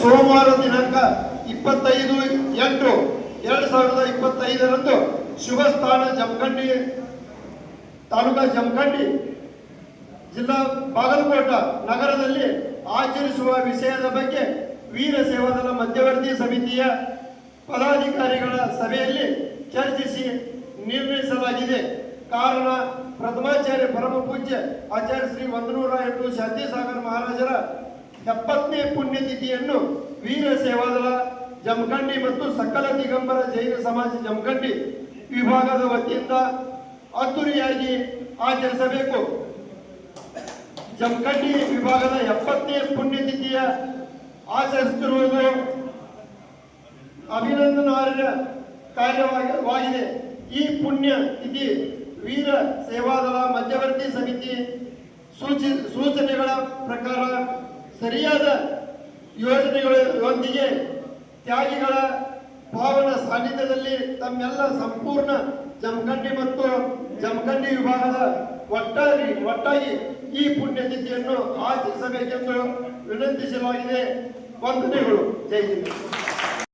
ಸೋಮವಾರ ದಿನಾಂಕ ಇಪ್ಪತ್ತೈದು ಎಂಟು ಎರಡು ಸಾವಿರದ ಇಪ್ಪತ್ತೈದರಂದು ಶುಭ ಸ್ಥಾನ ಜಮಖಂಡಿ, ತಾಲೂಕಾ ಜಮಖಂಡಿ, ಜಿಲ್ಲಾ ಬಾಗಲಕೋಟ ನಗರದಲ್ಲಿ ಆಚರಿಸುವ ವಿಷಯದ ಬಗ್ಗೆ ವೀರ ಸೇವಾದಳ ಮಧ್ಯವರ್ತಿ ಸಮಿತಿಯ ಪದಾಧಿಕಾರಿಗಳ ಸಭೆಯಲ್ಲಿ ಚರ್ಚಿಸಿ ನಿರ್ಣಯಿಸಲಾಗಿದೆ. ಕಾರಣ ಪ್ರಥಮಾಚಾರ್ಯ ಪರಮ ಪೂಜ್ಯ ಆಚಾರ್ಯ ಶ್ರೀ ಒಂದನೂರ ಎಂಟು ಶಾಂತಿಸಾಗರ ಮಹಾರಾಜರ ಎಪ್ಪತ್ತನೇ ಪುಣ್ಯತಿಥಿಯನ್ನು ವೀರ ಸೇವಾದಳ ಜಮಖಂಡಿ ಮತ್ತು ಸಕಲ ದಿಗಂಬರ ಜೈನ ಸಮಾಜ ಜಮಖಂಡಿ ವಿಭಾಗದ ವತಿಯಿಂದ ಅದ್ದೂರಿಯಾಗಿ ಆಚರಿಸಬೇಕು. ಜಮಖಂಡಿ ವಿಭಾಗದ ಎಪ್ಪತ್ತನೇ ಪುಣ್ಯತಿಥಿಯ ಆಚರಿಸುತ್ತಿರುವುದು ಅಭಿನಂದನಾರ್ಹ ಕಾರ್ಯವಾಗಿದೆ. ಈ ಪುಣ್ಯ ತಿಥಿ ವೀರ ಸೇವಾದಳ ಮಧ್ಯವರ್ತಿ ಸಮಿತಿ ಸೂಚಿ ಸೂಚನೆಗಳ ಪ್ರಕಾರ ಸರಿಯಾದ ಯೋಜನೆಗಳೊಂದಿಗೆ ತ್ಯಾಗಿಗಳ ಪಾವನ ಸಾನ್ನಿಧ್ಯದಲ್ಲಿ ತಮ್ಮೆಲ್ಲ ಸಂಪೂರ್ಣ ಜಮಖಂಡಿ ಮತ್ತು ಜಮಖಂಡಿ ವಿಭಾಗದ ಒಟ್ಟಾಗಿ ಒಟ್ಟಾಗಿ ಈ ಪುಣ್ಯತಿಥಿಯನ್ನು ಆಚರಿಸಬೇಕೆಂದು ವಿನಂತಿಸಲಾಗಿದೆ. ವಂದನೆಗಳು. ಜೈ ಹಿಂದ್.